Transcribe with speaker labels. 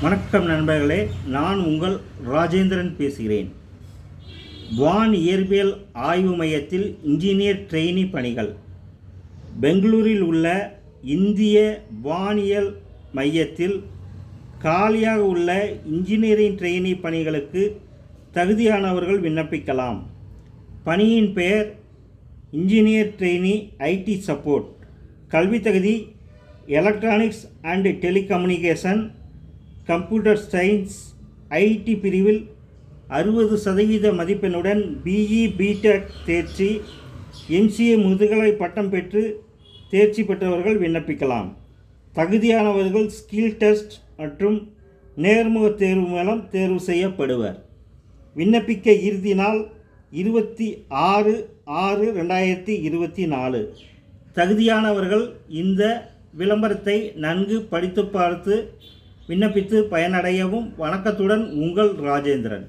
Speaker 1: வணக்கம் நண்பர்களே நான் உங்கள் ராஜேந்திரன் பேசுகிறேன். வான் இயற்பியல் ஆய்வு மையத்தில் இன்ஜினியர் ட்ரெயினி பணிகள். பெங்களூரில் உள்ள இந்திய வானியல் மையத்தில் காலியாக உள்ள இன்ஜினியரிங் ட்ரெயினி பணிகளுக்கு தகுதியானவர்கள் விண்ணப்பிக்கலாம். பணியின் பெயர் இன்ஜினியர் ட்ரெயினி ஐடி சப்போர்ட். கல்வி தகுதி electronics and telecommunication computer science IT பிரிவில் அறுபது சதவீத மதிப்பெண்ணுடன் பிஇ பிடெக் தேர்ச்சி எம்சிஏ முதுகலை பட்டம் பெற்று தேர்ச்சி பெற்றவர்கள் விண்ணப்பிக்கலாம். தகுதியானவர்கள் ஸ்கில் டெஸ்ட் மற்றும் நேர்முக தேர்வு மூலம் தேர்வு செய்யப்படுவர். விண்ணப்பிக்க இறுதி நாள் இருபத்தி ஆறு ஆறு ரெண்டாயிரத்தி இருபத்தி நாலு. தகுதியானவர்கள் இந்த விளம்பரத்தை நன்கு படித்து பார்த்து விண்ணப்பித்து பயனடையவும் வணக்கத்துடன் உங்கள் ராஜேந்திரன்.